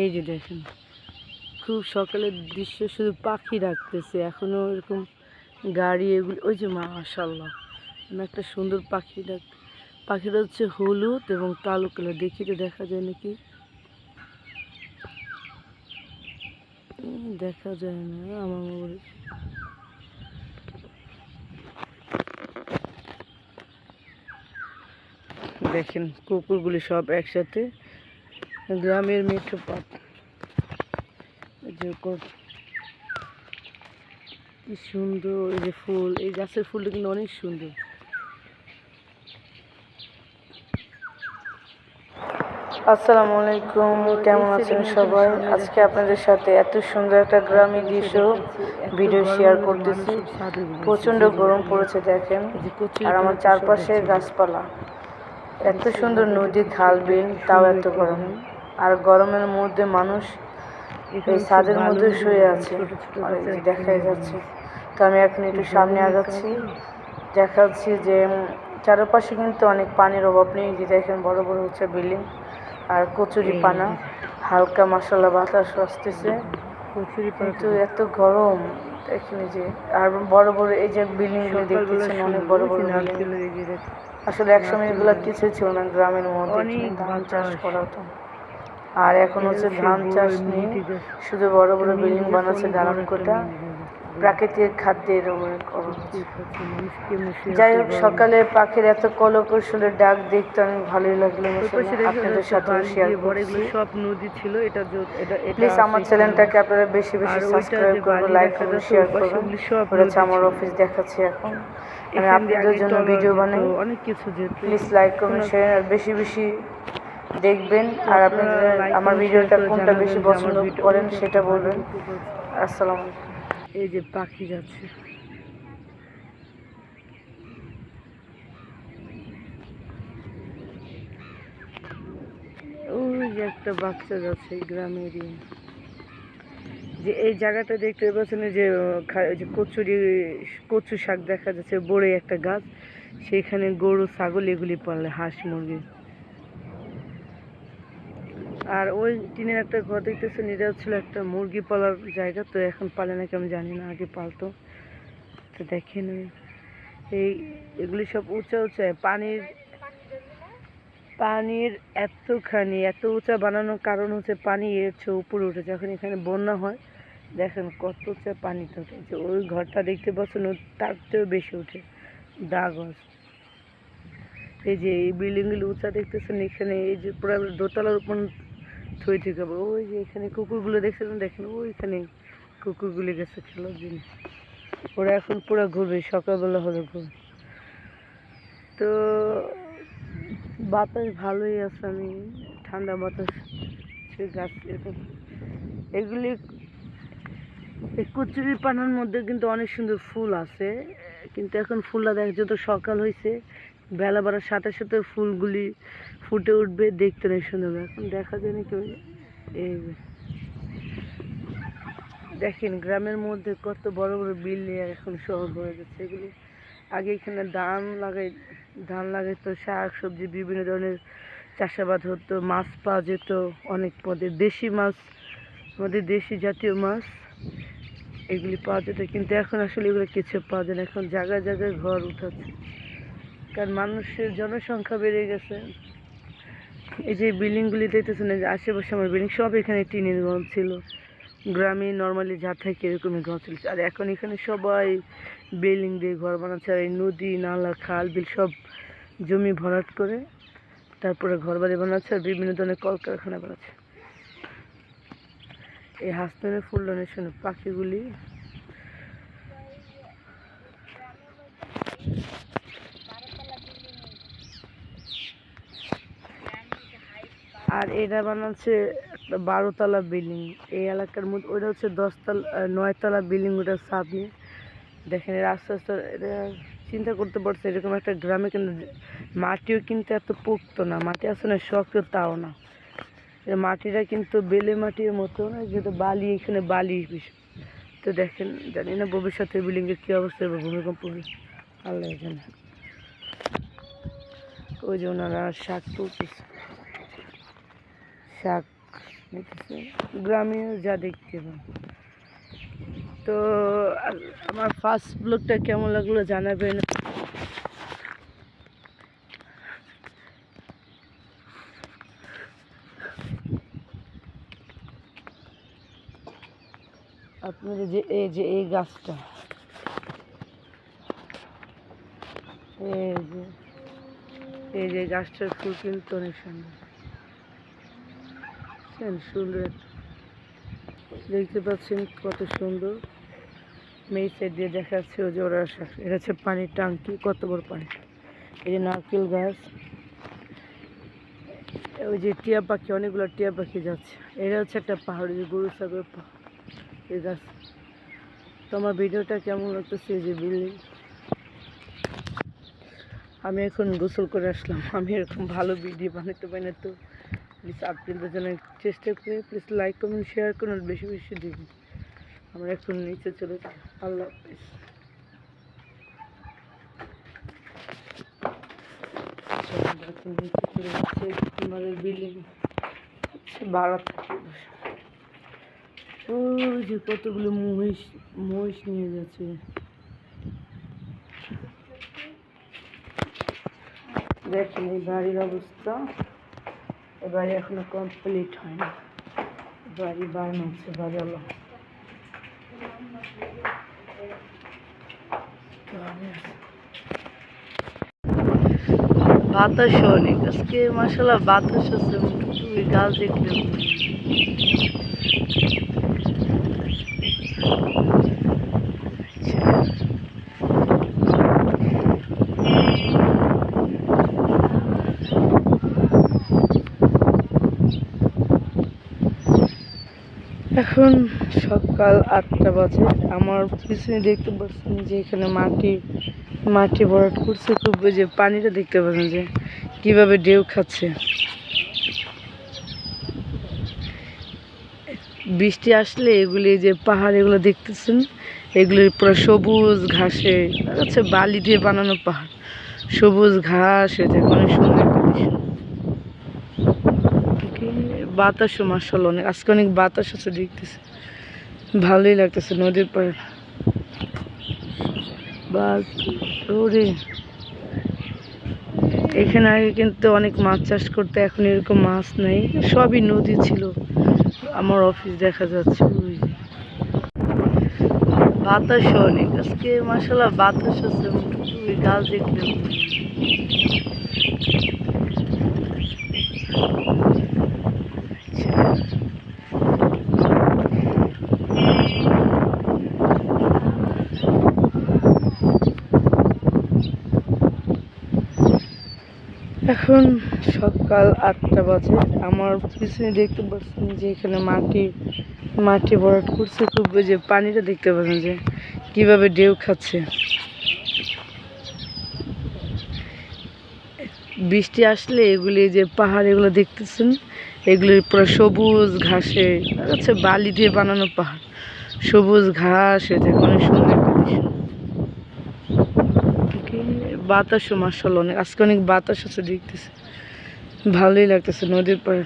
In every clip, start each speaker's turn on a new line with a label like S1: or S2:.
S1: এই যে দেখেন, খুব সকালের দৃশ্য শুধু পাখি ডাকতেছে, এখনও এরকম গাড়ি এগুলি, ওই যে মাশাল্লাহ একটা সুন্দর পাখি ডাক, পাখিটা হচ্ছে হলুদ এবং কালো কালার, দেখি তো দেখা যায় নাকি? দেখা যায় না, আমার মোবাইলে দেখেন, কুকুরগুলি সব একসাথে গ্রামের মেঠো পথ কি সুন্দর এই যে ফুল এই গাছের ফুলটা কিন্তু অনেক সুন্দর। আসসালামু আলাইকুম কেমন আছেন সবাই? আজকে আপনাদের সাথে এত সুন্দর একটা গ্রামী দৃশ্য ভিডিও শেয়ার করতেছি। প্রচণ্ড গরম পড়েছে দেখেন। আর আমার চারপাশে গাছপালা। এত সুন্দর নদী খাল বিল তাও এত গরম। আর গরমের মধ্যে মানুষ এই ছাদের মধ্যে শুয়ে আছে। দেখাই যাচ্ছে। তো আমি এখন একটু সামনে আগাচ্ছি। দেখাচ্ছি যে চারপাশে কিন্তু অনেক পানির অভাব নেই। যে দেখেন বড় বড় হচ্ছে বিল্ডিং আর কচুরি পানা। হালকা মশলা বাতাস আসতেছে। কচুরি কিন্তু এত গরম। দেখেন এই যে আর বড় বড় এই যে বিল্ডিংগুলো দেখতেছেন অনেক বড় বড় আসলে একসময় এগুলো কিছু ছিল না গ্রামের মধ্যে ধান চাষ করা হতো। আর এখন হচ্ছে ধান চাষ নিয়ে শুধু বড় বড় বিল্ডিং বানাচ্ছে দালান কোটা। প্রাকৃতিক খাদ্যের। যাই হোক সকালে পাখির এত কলকৌশলের ডাক দেখতে অনেক ভালোই লাগল আপনাদের সাথে শেয়ার করছি।
S2: সব নদী ছিল এটা
S1: প্লিজ আমার চ্যানেলটাকে আপনারা বেশি বেশি সাবস্ক্রাইব করবেন লাইক করবেন শেয়ার করবেন ওটা হচ্ছে আমার অফিস দেখাচ্ছি এখন। আমি আপনাদের জন্য ভিডিও বানাই।
S2: অনেক কিছু
S1: প্লিজ লাইক করবেন শেয়ার আর বেশি বেশি দেখবেন আর
S2: like
S1: আমার ভিডিওটা কোনটা বেশি পছন্দ করেন সেটা বলবেন। আসসালামু
S2: এই যে পাখি যাচ্ছে। একটা বাচ্চা যাচ্ছে গ্রামের যে এই জায়গাটা দেখতে পাচ্ছেন যে কচুরি, কচু শাক দেখা যাচ্ছে বড়ে একটা গাছ। সেখানে গরু, ছাগল এগুলি পালে হাঁস, মুরগি আর ওই টিনের একটা ঘর দেখতেছেন এটা ছিল একটা মুরগি পালার জায়গা, তো এখন পালে নাকি আমি জানি না, আগে পালতো তো দেখেন এই এগুলি সব উঁচা উঁচা, পানির পানির এতখানি, এত উঁচা বানানোর কারণ হচ্ছে পানি এর উপরে উঠে যখন এখানে বন্যা হয়, দেখেন কত উঁচা পানি উঠে যে ওই ঘরটা দেখতে পাচ্ছেন তার চেয়েও বেশি উঠে আছে। এই যে এই বিল্ডিংগুলো উঁচা দেখতেছেন, এখানে এই যে পুরো দোতলার উপর থই থেকে হবে। ওই যে এখানে কুকুরগুলো দেখছিলেন দেখেন ওইখানে কুকুরগুলি গেছে খেলার জন্য ওরা এখন পুরো ঘুরবে, সকালবেলা হলে ঘুরবে তো বাতাস ভালোই আছে, আমি ঠান্ডা বাতাস সে গাছ এগুলি কচুরি পানার মধ্যে কিন্তু অনেক সুন্দর ফুল আছে, কিন্তু এখন ফুলটা দেখ, যত সকাল হয়েছে বেলা বাড়ার সাথে সাথে ফুলগুলি ফুটে উঠবে, দেখতে অনেক সুন্দর। এখন দেখা যায় নাকি ওই- এই দেখেন, গ্রামের মধ্যে কত বড় বড় বিল্ডিং এখন শহর হয়ে যাচ্ছে এগুলি আগে এখানে ধান লাগাই, ধান লাগাইতো, শাক সবজি, বিভিন্ন ধরনের চাষাবাদ হতো, মাছ পাওয়া যেত অনেক পদে। দেশি মাছ, আমাদের দেশি জাতীয় মাছ, এগুলি পাওয়া যেত। কিন্তু এখন আসলে এগুলো কিছু পাওয়া যায় না। এখন জায়গায় জায়গায় ঘর উঠাচ্ছে। কারণ মানুষের জনসংখ্যা বেড়ে গেছে। এই যে বিল্ডিংগুলি দেখতেছেন যে আশেপাশে আমার বিল্ডিং সব এখানে টিনের ঘর ছিল। গ্রামে নর্মালি যা থাকে এরকমই ঘর ছিল। আর এখন এখানে সবাই বিল্ডিং দিয়ে ঘর বানাচ্ছে। আর এই নদী, নালা, খাল, বিল সব জমি ভরাট করে তারপরে ঘর বাড়ি বানাচ্ছে আর বিভিন্ন ধরনের কলকারখানা বানাচ্ছে। এই হাসনানের ফুল ডোনেশন পাখিগুলি আর এটা বানাচ্ছে একটা বারোতলা বিল্ডিং। এই এলাকার মধ্যে ওইটা হচ্ছে দশতলা নয়তলা বিল্ডিং ওটার সামনে। দেখেন এরা আস্তে আস্তে এরা চিন্তা করতে পারছে এরকম একটা গ্রামে কিন্তু মাটিও কিন্তু এত পোক্ত না, মাটি না শক্ত তাও না। মাটিটা কিন্তু বেলে মাটির মতো না যেহেতু বালি, এখানে বালি তো দেখেন, জানি না ভবিষ্যতে বিল্ডিংয়ের কী অবস্থা হবে ভূমিকম্প আল্লাহ জানে। ওই যে ওনারা শাক তুলতেছে। শাক গ্রামীণ যা দেখতে পান তো আমার ফার্স্ট ব্লগটা কেমন লাগল জানাবেন? আপনাদের যে, এই যে, এই গাছটা। এই যে এই যে গাছটার ফুল কিন্তু অনেক সুন্দর। দেখছেন? সুন্দর। দেখতে পাচ্ছেন কত সুন্দর। মেয়ে সাইড দিয়ে দেখা যাচ্ছে ওই যে ওরা এটা হচ্ছে পানির টাঙ্কি কত বড় পানি। এই যে নারকেল গাছ। ওই যে টিয়া পাখি, অনেকগুলো টিয়া পাখি যাচ্ছে। এটা হচ্ছে একটা পাহাড় যে গরু সাগর পাহাড় এই গাছ। তো আমার ভিডিওটা কেমন লাগতেছে যে বিল্ডিং আমি এখন গোসল করে আসলাম। আমি এরকম ভালো ভিডিও বানাতে পারি না তো। প্লিজ আপনাদের জন্য চেষ্টা করে প্লিজ লাইক কমেন্ট শেয়ার করুন বেশি বেশি দিন আমরা এখন নিচে চলে যাই। আল্লাহ হাফিজ। কতগুলো মহিষ মহিষ নিয়ে যাচ্ছে। দেখেন এই বাড়ির অবস্থা। এ বাড়ি এখনও কমপ্লিট হয়নি। বাড়ি বানানো হচ্ছে বাড়িওয়ালা বাতাস অনেক আজকে মাসাল্লাহ বাতাস আছে ওই গাছ দেখলে এখন সকাল আটটা বাজে। আমার পিছনে দেখতে পাচ্ছেন যে এখানে মাটি মাটি ভরাট করছে। খুব যে পানিটা দেখতে পাচ্ছেন যে কীভাবে ঢেউ খাচ্ছে। বৃষ্টি আসলে এগুলি যে পাহাড়, এগুলো দেখতেছেন? এগুলি পুরো সবুজ ঘাসে হচ্ছে বালি দিয়ে বানানো পাহাড়। সবুজ ঘাস এটা অনেক সুন্দর একটা দৃশ্য। বাতাসও মার্শাল অনেক আজকে অনেক বাতাস আছে দেখতেছে। ভালোই লাগতেছে নদীর পাড়ে। বা এখানে আগে কিন্তু অনেক মাছ চাষ করতে, এখন এরকম মাছ নেই। সবই নদী ছিল। আমার অফিস দেখা যাচ্ছে। বাতাস অনেক। আজকে মাসাল্লাহ বাতাস আছে গাছ দেখলে এখন সকাল আটটা বাজে। আমার পিছনে দেখতে পাচ্ছেন যে এখানে মাটি মাটি ভরাট করছে। খুব যে পানিটা দেখতে পাচ্ছেন যে কীভাবে ঢেউ খাচ্ছে। বৃষ্টি আসলে এগুলি যে পাহাড়, এগুলো দেখতেছেন? এগুলি পুরো সবুজ ঘাসে হচ্ছে বালি দিয়ে বানানো পাহাড়। সবুজ ঘাস এটা অনেক সুন্দর দৃশ্য। বাতাসও মার্শাল অনেক। আজকে অনেক বাতাস আছে দেখতেছে। ভালোই লাগতেছে নদীর পাড়ে।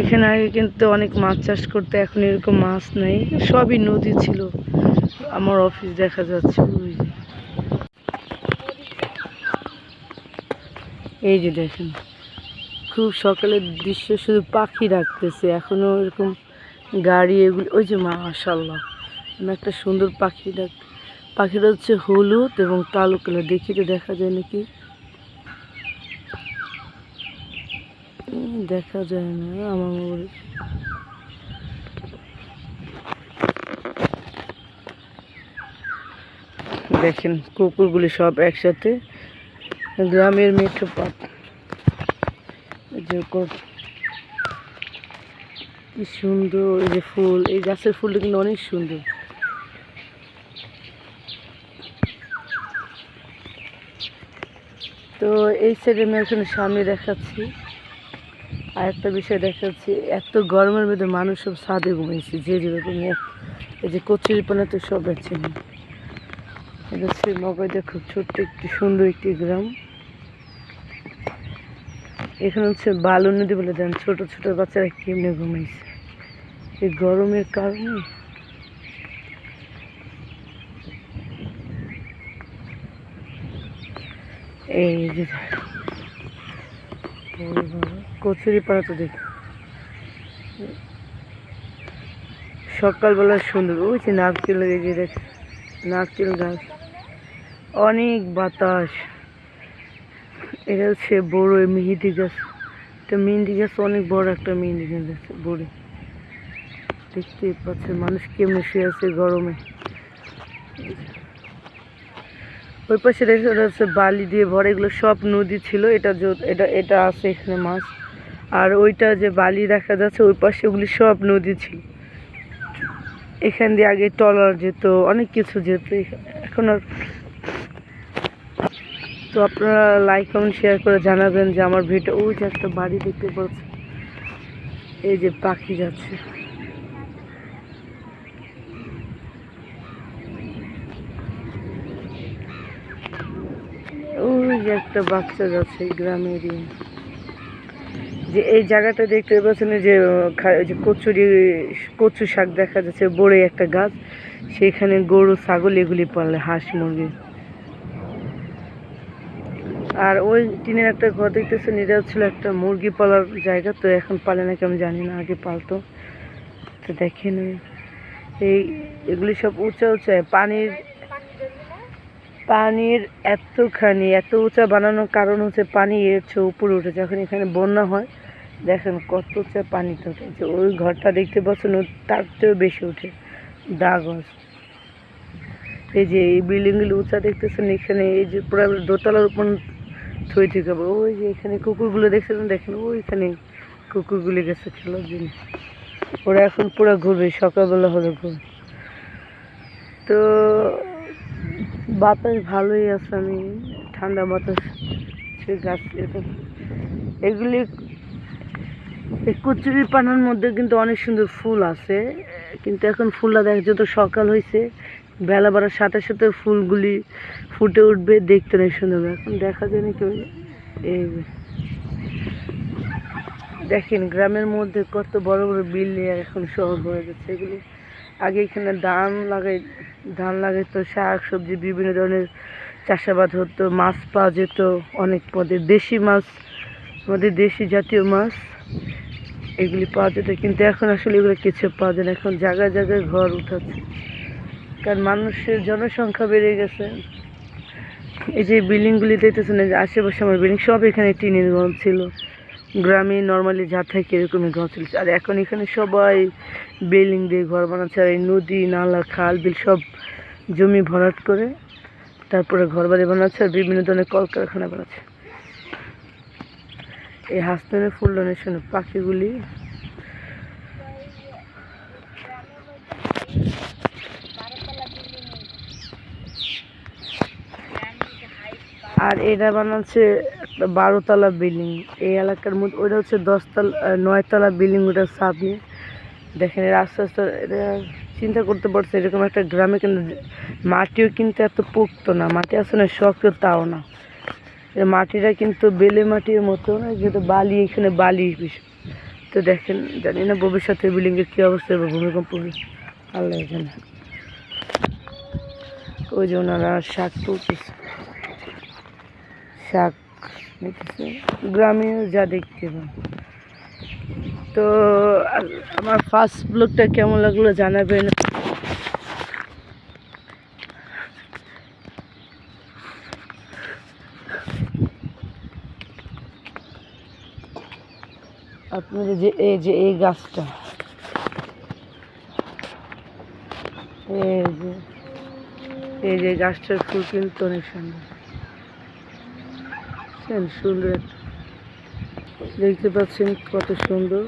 S2: এখানে আগে কিন্তু অনেক মাছ চাষ করতে, এখন এরকম মাছ নেই। সবই নদী ছিল। আমার অফিস দেখা যাচ্ছে, ওই। এই যে দেখেন। খুব সকালের দৃশ্য শুধু পাখি ডাকতেছে এখনও এরকম গাড়ি, এগুলি, ওই যে মাশাল্লাহ একটা সুন্দর পাখি ডাক পাখিটা হচ্ছে হলুদ এবং কালো কালার, দেখি তো দেখা যায় নাকি? দেখা যায় না, আমার মোবাইলে দেখেন, কুকুরগুলি সব একসাথে গ্রামের মেঠো এই যে কত- কি সুন্দর, এই যে ফুল, এই গাছের ফুলটা কিন্তু অনেক সুন্দর। তো এই সাইডে আমি এখানে সামনে দেখাচ্ছি। আর একটা বিষয় দেখাচ্ছি, এত গরমের মধ্যে মানুষ সব ছাদে ঘুমাইছে, যে যেরকম এই যে কচুরিপানা তো সব আছে। মগজে খুব ছোট্ট একটি, সুন্দর একটি গ্রাম। এখানে হচ্ছে বালু নদী বলে দেন ছোট ছোট বাচ্চারা কেমনে ঘুমাইছে। এই গরমের কারণে। এই যে ওরে বাবা, কচুরি পাড়া তো দেখি। সকালবেলা সুন্দর যে নারকেল যে দেখ নারকেল গাছ। অনেক বাতাস। এটা হচ্ছে বড় মেহেদি গাছ। এটা মেহেন্দি গাছ অনেক বড় একটা মেহেন্দি গাছ আছে বড় দেখতেই পাচ্ছেন, মানুষ কেমনে শুয়ে আছে গরমে। ওই পাশে হচ্ছে বালি দিয়ে ভরে, এগুলো সব নদী ছিল, এটা এটা এটা আছে এখানে মাছ। আর ওইটা যে বালি দেখা যাচ্ছে, ওই পাশে ওগুলি সব নদী ছিল। এখান দিয়ে আগে ট্রলার যেত, অনেক কিছু যেত। এখন আর তো আপনারা লাইক কমেন্ট শেয়ার করে জানাবেন যে আমার ভিডিও, ওই যে একটা বাড়ি দেখতে পাচ্ছি এই যে পাখি যাচ্ছে ওই যে একটা বাচ্চা যাচ্ছে এই গ্রামে যে এই জায়গাটা দেখতে পাচ্ছেন যে কচুরি, কচু শাক দেখা যাচ্ছে, বড় একটা গাছ, সেখানে গরু, ছাগল এগুলি পালে, হাঁস, মুরগি। আর ওই টিনের একটা ঘর দেখতেছেন, এটা ছিল একটা মুরগি পালার জায়গা, তো এখন পালে নাকি আমি জানি না, আগে পালতো। তো দেখেন এই এগুলি সব উঁচা উঁচা, পানির পানির এতখানি, এত উঁচা বানানোর কারণ হচ্ছে পানি এর চেয়ে উপরে উঠে, যখন এখানে বন্যা হয়, দেখেন কত উঁচা পানি থাকে। যে ওই ঘরটা দেখতে পাচ্ছেন তার চেয়েও বেশি উঠে আছে এই যে এই বিল্ডিংগুলো উঁচা দেখতেছেন, এখানে এই যে পুরো দোতলার উপর থই থেকে ওই যে এখানে কুকুরগুলো দেখছিলেন, দেখেন ওইখানে কুকুরগুলি গেছে খেলার জন্য। ওরা এখন পুরো ঘুরবে, সকালবেলা হলে ঘুরবে তো বাতাস ভালোই আছে, আমি ঠান্ডা বাতাস সে গাছ এগুলি কচুরি পানার মধ্যে কিন্তু অনেক সুন্দর ফুল আছে, কিন্তু এখন ফুলটা দেখ যত সকাল হয়েছে বেলা বাড়ার সাথে সাথে ফুলগুলি ফুটে উঠবে, দেখতে অনেক সুন্দর। এখন দেখা যায় না কেউ, এই দেখেন, গ্রামের মধ্যে কত বড় বড় বিল্ডিং এখন শহর হয়ে যাচ্ছে এগুলি আগে এখানে ধান লাগাই, ধান লাগাইতো শাক, সবজি, বিভিন্ন ধরনের চাষাবাদ হতো, মাছ পাওয়া যেত অনেক পদে। দেশি মাছ, আমাদের দেশি জাতীয় মাছ, এগুলি পাওয়া যেত, কিন্তু এখন আসলে এগুলো কিছু পাওয়া যায় না। এখন জায়গায় জায়গায় ঘর উঠাচ্ছে। কারণ মানুষের জনসংখ্যা বেড়ে গেছে। এই যে বিল্ডিংগুলি দেখতেছেন আশেপাশে আমার বিল্ডিং, সব এখানে টিনের ঘর ছিল। গ্রামে নর্মালি যা থাকে এরকমই ঘর ছিল আর এখন এখানে সবাই বিল্ডিং দিয়ে ঘর বানাচ্ছে, আর এই নদী, নালা, খাল, বিল সব জমি ভরাট করে তারপরে ঘর বাড়ি বানাচ্ছে আর বিভিন্ন ধরনের কলকারখানা বানাচ্ছে। এই হাসনের ফুল ডোনেশনের পাখিগুলি আর এটা বানাচ্ছে বারোতলা বিল্ডিং। এই এলাকার মধ্যে ওইটা হচ্ছে দশতলা নয়তলা বিল্ডিং ওটার সামনে। দেখেন, এরা আস্তে আস্তে এরা চিন্তা করতে পারছে, এরকম একটা গ্রামে কিন্তু মাটিও কিন্তু এত পোক্ত না। মাটি না, শক্ত তাও না। মাটিটা কিন্তু বেলে মাটির মতো না যেহেতু বালি, এখানে বালি তো দেখেন, জানি না ভবিষ্যতে বিল্ডিংয়ের কী অবস্থা হবে ভূমিকম্প আল্লাহ জানে। ওই যে ওনারা শাক তুলতেছে। শাক গ্রামীণ যা দেখতে পান। তো আমার ফার্স্ট ব্লগটা কেমন লাগল জানাবেন। আপনাদের যে, এই যে, এই গাছটা। এই যে এই যে গাছটার ফুল কিন্তু অনেক সুন্দর। দেখছেন? সুন্দর। দেখতে পাচ্ছেন কত সুন্দর।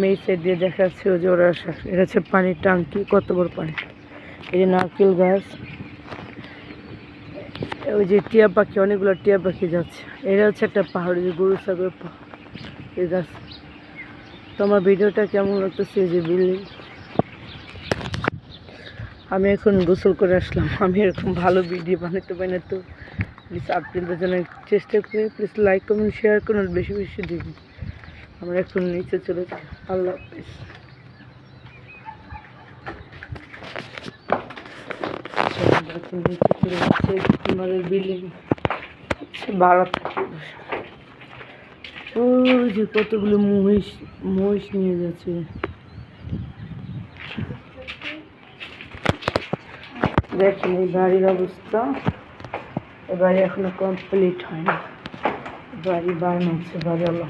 S2: মেয়ে সাইড দিয়ে দেখা যাচ্ছে ওই যে ওরা এটা হচ্ছে পানির টাঙ্কি কত বড় পানি। এই যে নারকেল গাছ। ওই যে টিয়া পাখি, অনেকগুলো টিয়া পাখি যাচ্ছে। এটা হচ্ছে একটা পাহাড় যে গরু, ছাগল পাহাড় এই গাছ। তো আমার ভিডিওটা কেমন লাগতেছে যে বিল্ডিং আমি এখন গোসল করে আসলাম। আমি এরকম ভালো ভিডিও বানাতে পারি না তো। প্লিজ আপনাদের জন্য চেষ্টা করি প্লিজ লাইক কমেন্ট শেয়ার করুন বেশি বেশি দিন আমরা এখন নিচে চলে যাই। আল্লাহ হাফিজ। বিল্ডিং ভাড়া কতগুলো মহিষ মহিষ নিয়ে যাচ্ছে। দেখেন এই বাড়ির অবস্থা। এ বাড়ি এখনও কমপ্লিট হয়নি। বাড়ি বানাচ্ছে বাড়িওয়ালা